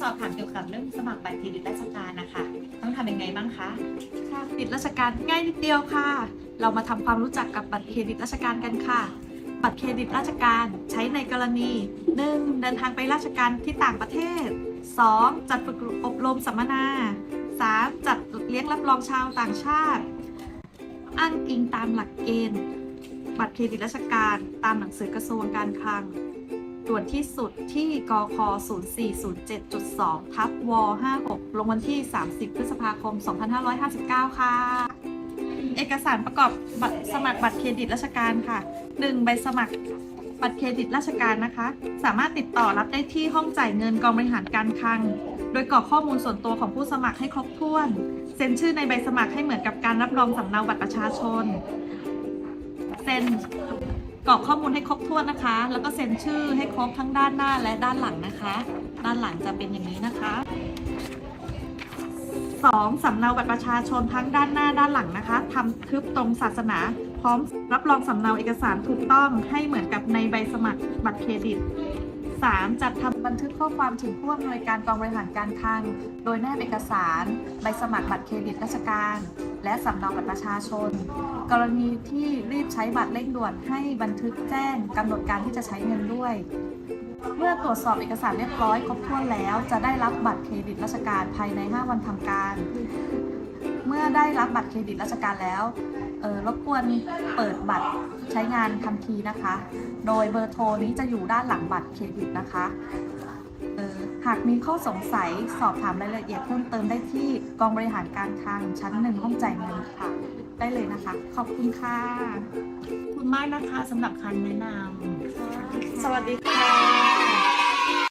สอบถามเกี่ยวกับเรื่องสมัครบัตรเครดิตราชการนะคะ ต้องทำยังไงบ้างคะค่ะบัตรเครดิตราชการง่ายนิดเดียวค่ะ เรามาทำความรู้จักกับบัตรเครดิตราชการกันค่ะ บัตรเครดิตราชการใช้ในกรณี 1. เดินทางไปราชการที่ต่างประเทศ 2. จัดฝึกอบรมสัมมนา 3. จัดเลี้ยงรับรองชาวต่างชาติ อ้างอิงตามหลักเกณฑ์ บัตรเครดิตราชการ ตามหนังสือกระทรวงการคลัง ด่วนที่สุดที่กค0407.2 ทับว56 ลงวันที่ 30 พฤษภาคม 2559 ค่ะ เอกสารประกอบบัตรสมัครบัตรเครดิตราชการค่ะ 1. ใบสมัครบัตรเครดิตราชการนะคะ สามารถติดต่อรับได้ที่ห้องจ่ายเงินกองบริหารการคลัง โดยกรอกข้อมูลส่วนตัวของผู้สมัครให้ครบถ้วน เซ็นชื่อในใบสมัครให้เหมือนกับการรับรองสำเนาบัตรประชาชน เซ็น รอกข้อมูลให้ครบถ้วนนะคะ แล้วก็เซ็นชื่อให้ครบทั้งด้านหน้าและด้านหลังนะคะ ด้านหลังจะเป็นอย่างนี้นะคะ 2. สำเนาบัตรประชาชนทั้งด้านหน้าด้านหลังนะคะทำทึบตรงศาสนา พร้อมรับรองสำเนาเอกสารถูกต้องให้เหมือนกับในใบสมัครบัตรเครดิต 3. จัดทำบันทึกข้อความถึงผู้อำนวยการกองบริหารการคลังโดยแนบเอกสาร ใบสมัครบัตรเครดิตราชการ และสำเนาบัตรประชาชน กรณีที่รีบใช้บัตรเร่งด่วนให้บันทึกแจ้งกำหนดการที่จะใช้เงินด้วย เมื่อตรวจสอบเอกสารเรียบร้อยครบถ้วนแล้วจะได้รับบัตรเครดิตราชการภายใน 5 วันทำการ เมื่อได้รับบัตรเครดิตราชการแล้วรบกวนเปิดบัตรใช้งานทันทีนะคะ โดยเบอร์โทรนี้จะอยู่ด้านหลังบัตรเครดิตนะคะ หากมีข้อสงสัยสอบถามรายละเอียดเพิ่มเติมได้ที่กองบริหารการคลังชั้นหนึ่งห้องจ่ายเงินค่ะ ได้เลยนะคะ ขอบคุณค่ะ ขอบคุณมากนะคะสำหรับคำแนะนำ สวัสดีค่ะ